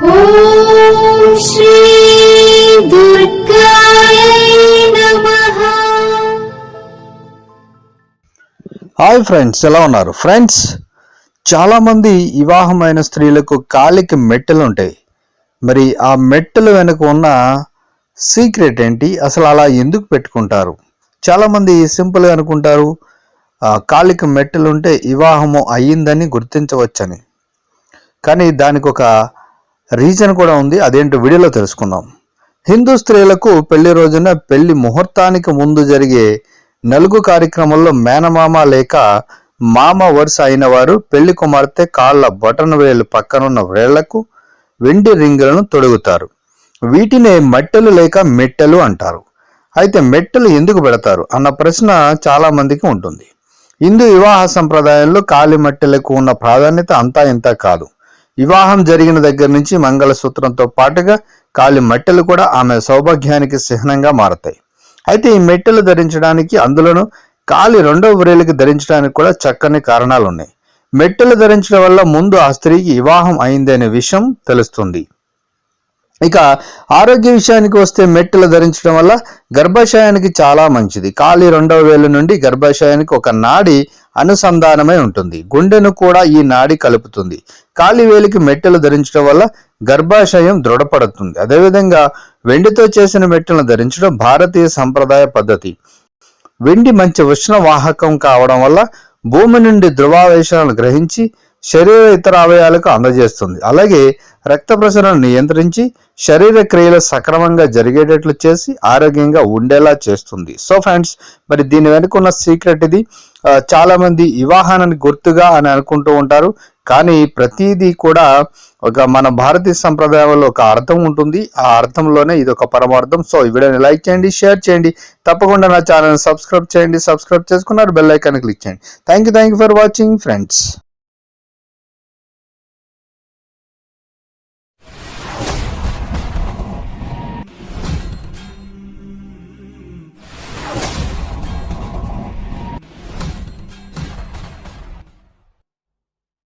Hi friends ఎలా ఉన్నారు? Friends చాలా మంది వివాహమైన స్త్రీలకు కాలికి మెట్టెలు ఉంటాయి మరి ఆ మెట్టెలు వెనుక ఉన్న సీక్రెట్ ఏంటి? అసలు అలా ఎందుకు పెట్టుకుంటారు? చాలా మంది సింపుల్గా అనుకుంటారు కాలికి మెట్టెలు ఉంటే వివాహము అయ్యిందని గుర్తించవచ్చని. కానీ దానికి ఒక రీజన్ కూడా ఉంది అదేంటో వీడియోలో తెలుసుకుందాం. హిందూ స్త్రీలకు పెళ్ళి రోజున పెళ్ళి ముహూర్తానికి ముందు జరిగే నలుగు కార్యక్రమంలో మేనమామ లేక మామ వరుస అయిన వారు పెళ్ళి కుమార్తె కాళ్ళ బటన్ వేలు పక్కనున్న వేళ్ళకు వెండి రింగులను తొడుగుతారు. వీటినే మెట్టెలు లేక మెట్టెలు అంటారు. అయితే మెట్టెలు ఎందుకు పెడతారు అన్న ప్రశ్న చాలా మందికి ఉంటుంది. హిందూ వివాహ సంప్రదాయంలో కాలి మెట్టెలకు ఉన్న ప్రాధాన్యత అంతా ఇంత కాదు. వివాహం జరిగిన దగ్గర నుంచి మంగళసూత్రంతో పాటుగా కాలి మెట్టెలు కూడా ఆమె సౌభాగ్యానికి చిహ్నంగా మారతాయి. అయితే ఈ మెట్టెలు ధరించడానికి అందులోనూ కాలి రెండవ వ్రేలికి ధరించడానికి కూడా చక్కని కారణాలు ఉన్నాయి మెట్టెలు ధరించడం వల్ల ముందు ఆ స్త్రీకి వివాహం అయిందనే అనే విషయం తెలుస్తుంది. ఇక ఆరోగ్య విషయానికి వస్తే మెట్టెలు ధరించడం వల్ల గర్భాశయానికి చాలా మంచిది. కాలి రెండవ వేలు నుండి గర్భాశయానికి ఒక నాడి అనుసంధానమై ఉంటుంది. గుండెను కూడా ఈ నాడి కలుపుతుంది. కాలి వేలికి మెట్టెలు ధరించడం వల్ల గర్భాశయం దృఢపడుతుంది. అదేవిధంగా వెండితో చేసిన మెట్టెలను ధరించడం భారతీయ సంప్రదాయ పద్ధతి. వెండి మంచి ఉష్ణ వాహకం కావడం వల్ల భూమి నుండి ధృవావేశాలను గ్రహించి శరీర ఇతర అవయాలకు అందజేస్తుంది. అలాగే రక్త ప్రసరణ నియంత్రించి శరీర క్రియలు సక్రమంగా జరిగేటట్లు చేసి ఆరోగ్యంగా ఉండేలా చేస్తుంది. సో ఫ్రెండ్స్ మరి దీని వెనుక ఉన్న సీక్రెట్ ఇది. చాలామంది చాలా గుర్తుగా అని అనుకుంటూ ఉంటారు. కానీ ప్రతిదీ కూడా ఒక మన భారతీయ సంప్రదాయంలో ఒక అర్థం ఉంటుంది. ఆ అర్థంలోనే ఇది ఒక పరమార్థం. సో ఈ వీడియోని లైక్ చేయండి షేర్ చేయండి. తప్పకుండా నా ఛానల్ సబ్స్క్రైబ్ చేయండి. సబ్స్క్రైబ్ చేసుకున్నారు బెల్ ఐకాన్ క్లిక్ చేయండి. Thank you thank you for watching friends